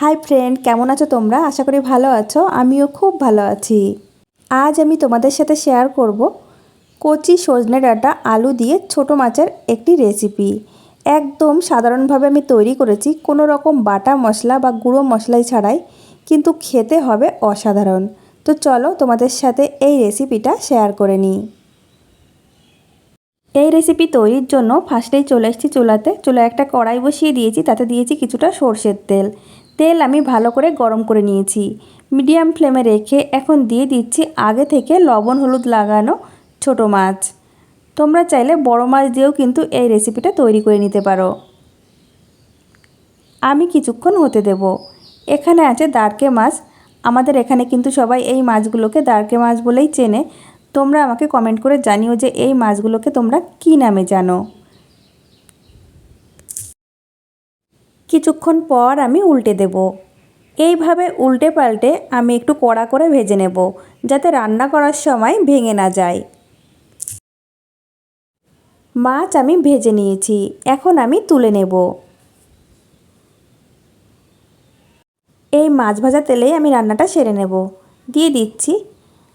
Hi friend কেমন আছো তোমরা? আশা করি ভালো আছো। আমিও খুব ভালো আছি। আজ আমি তোমাদের সাথে শেয়ার করব কচি সজনে ডাঁটা আলু দিয়ে ছোট মাছের একটি রেসিপি একদম সাধারণভাবে আমি তৈরি করেছি কোনো রকম বাটা মশলা বা গুঁড়ো মশলাই ছাড়াই, কিন্তু খেতে হবে অসাধারণ। তো চলো তোমাদের সাথে এই রেসিপিটা শেয়ার করে নিই। এই রেসিপি তৈরির জন্য ফার্স্টেই চলে এসেছি চুলাতে। চুলায় একটা কড়াই বসিয়ে দিয়েছি, তাতে দিয়েছি কিছুটা সর্ষের তেল। তেল আমি ভালো করে গরম করে নিয়েছি। মিডিয়াম ফ্লেমে রেখে এখন দিয়ে দিচ্ছি আগে থেকে লবণ, হলুদ লাগানো ছোট মাছ। তোমরা চাইলে বড় মাছ দিয়েও কিন্তু এই রেসিপিটা তৈরি করে নিতে পারো। আমি কিছুক্ষণ হতে দেব। এখানে আছে দাঁড়কে মাছ। আমাদের এখানে কিন্তু সবাই এই মাছগুলোকে দাঁড়কে মাছ বলেই চেনে। তোমরা আমাকে কমেন্ট করে জানিও যে এই মাছগুলোকে তোমরা কী নামে জানো। কিছুক্ষণ পর আমি উল্টে দেব। এইভাবে উল্টে পাল্টে আমি একটু কড়া করে ভেজে নেব, যাতে রান্না করার সময় ভেঙে না যায়। মাছ আমি ভেজে নিয়েছি, এখন আমি তুলে নেব। এই মাছ ভাজা তেলেই আমি রান্নাটা সেরে নেব। দিয়ে দিচ্ছি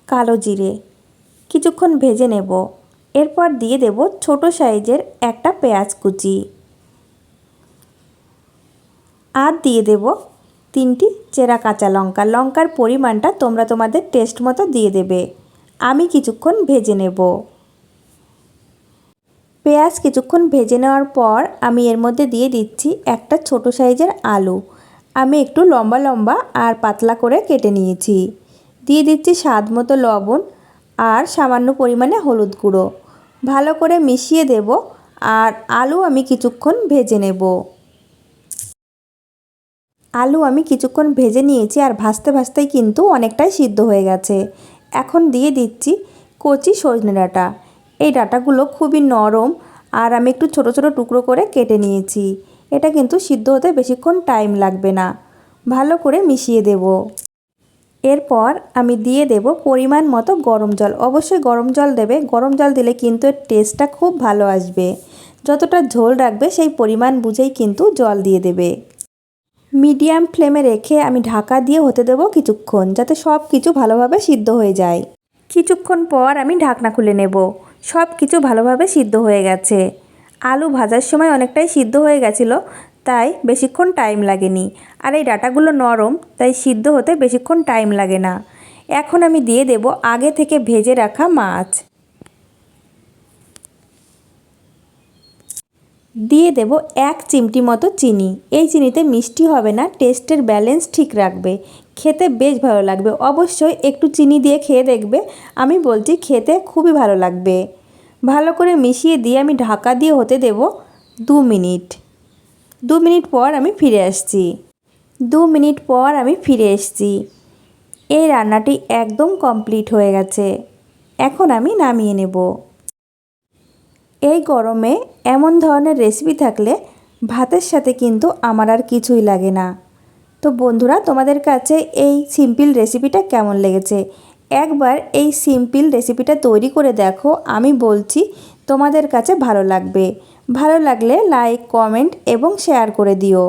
কালো জিরে। কিছুক্ষণ ভেজে নেব। এরপর দিয়ে দেব ছোট সাইজের একটা পেঁয়াজ কুচি। আর দিয়ে দেব তিনটি চেরা কাঁচা লঙ্কা। লঙ্কার পরিমাণটা তোমরা তোমাদের টেস্ট মতো দিয়ে দেবে। আমি কিছুক্ষণ ভেজে নেব। পেঁয়াজ কিছুক্ষণ ভেজে নেওয়ার পর আমি এর মধ্যে দিয়ে দিচ্ছি একটা ছোট সাইজের আলু। আমি একটু লম্বা লম্বা আর পাতলা করে কেটে নিয়েছি। দিয়ে দিচ্ছি স্বাদ মতো লবণ আর সামান্য পরিমাণে হলুদ গুঁড়ো। ভালো করে মিশিয়ে দেব আর আলু আমি কিছুক্ষণ ভেজে নেব। আলু আমি কিছুক্ষণ ভেজে নিয়েছি আর ভাজতে ভাজতেই কিন্তু অনেকটাই সিদ্ধ হয়ে গেছে। এখন দিয়ে দিচ্ছি কচি সজনে ডাঁটা। এই ডাঁটাগুলো খুবই নরম আর আমি একটু ছোট ছোট টুকরো করে কেটে নিয়েছি। এটা কিন্তু সিদ্ধ হতে বেশিক্ষণ টাইম লাগবে না। ভালো করে মিশিয়ে দেব। এরপর আমি দিয়ে দেব পরিমাণ মতো গরম জল। অবশ্যই গরম জল দেবে। গরম জল দিলে কিন্তু এর টেস্টটা খুব ভালো আসবে। যতটা ঝোল রাখবে সেই পরিমাণ বুঝেই কিন্তু জল দিয়ে দেবে। মিডিয়াম ফ্লেমে রেখে আমি ঢাকা দিয়ে হতে দেবো কিছুক্ষণ, যাতে সব কিছু ভালোভাবে সিদ্ধ হয়ে যায়। কিছুক্ষণ পর আমি ঢাকনা খুলে নেব। সব কিছু ভালোভাবে সিদ্ধ হয়ে গেছে। আলু ভাজার সময় অনেকটাই সিদ্ধ হয়ে গেছিল, তাই বেশিক্ষণ টাইম লাগেনি। আর এই ডাটাগুলো নরম, তাই সিদ্ধ হতে বেশিক্ষণ টাইম লাগে না। এখন আমি দিয়ে দেব আগে থেকে ভেজে রাখা মাছ। দিয়ে দেব এক চিমটি মতো চিনি। এই চিনিতে মিষ্টি হবে না, টেস্টের ব্যালেন্স ঠিক রাখবে। খেতে বেশ ভালো লাগবে। অবশ্যই একটু চিনি দিয়ে খেয়ে দেখবে। আমি বলছি খেতে খুবই ভালো লাগবে। ভালো করে মিশিয়ে দিয়ে আমি ঢাকা দিয়ে হতে দেব দু মিনিট। দু মিনিট পর আমি ফিরে আসছি। দু মিনিট পর আমি ফিরে এসছি। এই রান্নাটি একদম কমপ্লিট হয়ে গেছে। এখন আমি নামিয়ে নেব। এই গরমে এমন ধরনের রেসিপি থাকলে ভাতের সাথে কিন্তু আমার আর কিছুই লাগে না। তো বন্ধুরা, তোমাদের কাছে এই সিম্পল রেসিপিটা কেমন লেগেছে? একবার এই সিম্পল রেসিপিটা তৈরি করে দেখো, আমি বলছি তোমাদের কাছে ভালো লাগবে। ভালো লাগলে লাইক কমেন্ট এবং শেয়ার করে দিও।